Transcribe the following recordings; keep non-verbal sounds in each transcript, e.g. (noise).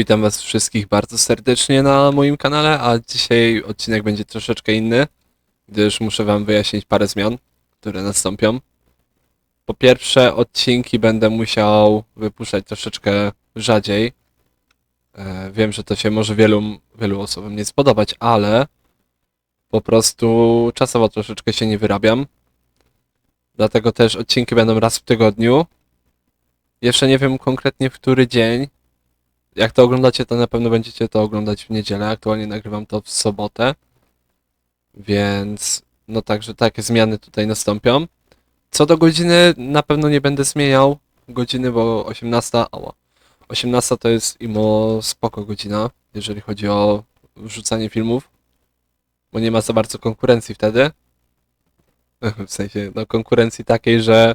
Witam Was wszystkich bardzo serdecznie na moim kanale, a dzisiaj odcinek będzie troszeczkę inny, gdyż muszę Wam wyjaśnić parę zmian, które nastąpią. Po pierwsze, odcinki będę musiał wypuszczać troszeczkę rzadziej. E, Wiem, że to się może wielu, wielu osobom nie spodobać, ale po prostu czasowo troszeczkę się nie wyrabiam. Dlatego też odcinki będą raz w tygodniu. Jeszcze nie wiem konkretnie w który dzień, jak to oglądacie, to na pewno będziecie to oglądać w niedzielę. Aktualnie nagrywam to w sobotę. Więc no także takie zmiany tutaj nastąpią. Co do godziny, na pewno nie będę zmieniał godziny, bo 18, ała, 18 to jest imo spoko godzina, jeżeli chodzi o wrzucanie filmów, bo nie ma za bardzo konkurencji wtedy. (laughs) W sensie, no konkurencji takiej, że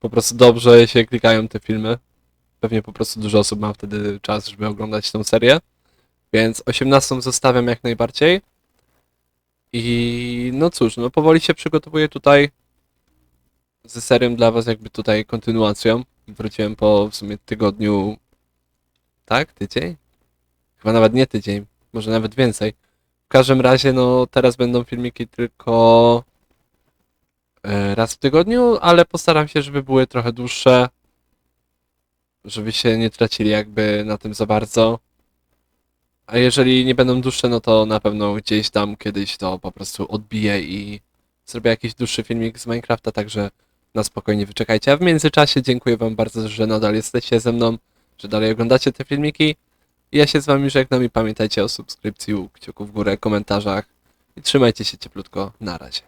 po prostu dobrze się klikają te filmy. Pewnie po prostu dużo osób ma wtedy czas, żeby oglądać tą serię. Więc 18 zostawiam jak najbardziej. I no cóż, no powoli się przygotowuję tutaj ze serią dla was jakby tutaj kontynuacją. Wróciłem po w sumie tygodniu, tak? Tydzień? Chyba nawet nie tydzień, może nawet więcej. W każdym razie, no teraz będą filmiki tylko e, raz w tygodniu, ale postaram się, żeby były trochę dłuższe, żeby się nie tracili jakby na tym za bardzo. A jeżeli nie będą dłuższe, no to na pewno gdzieś tam kiedyś to po prostu odbiję i zrobię jakiś dłuższy filmik z Minecrafta, także na spokojnie wyczekajcie. A w międzyczasie dziękuję wam bardzo, że nadal jesteście ze mną, że dalej oglądacie te filmiki. Ja się z wami żegnam i pamiętajcie o subskrypcji, kciuku w górę, komentarzach i trzymajcie się cieplutko. Na razie.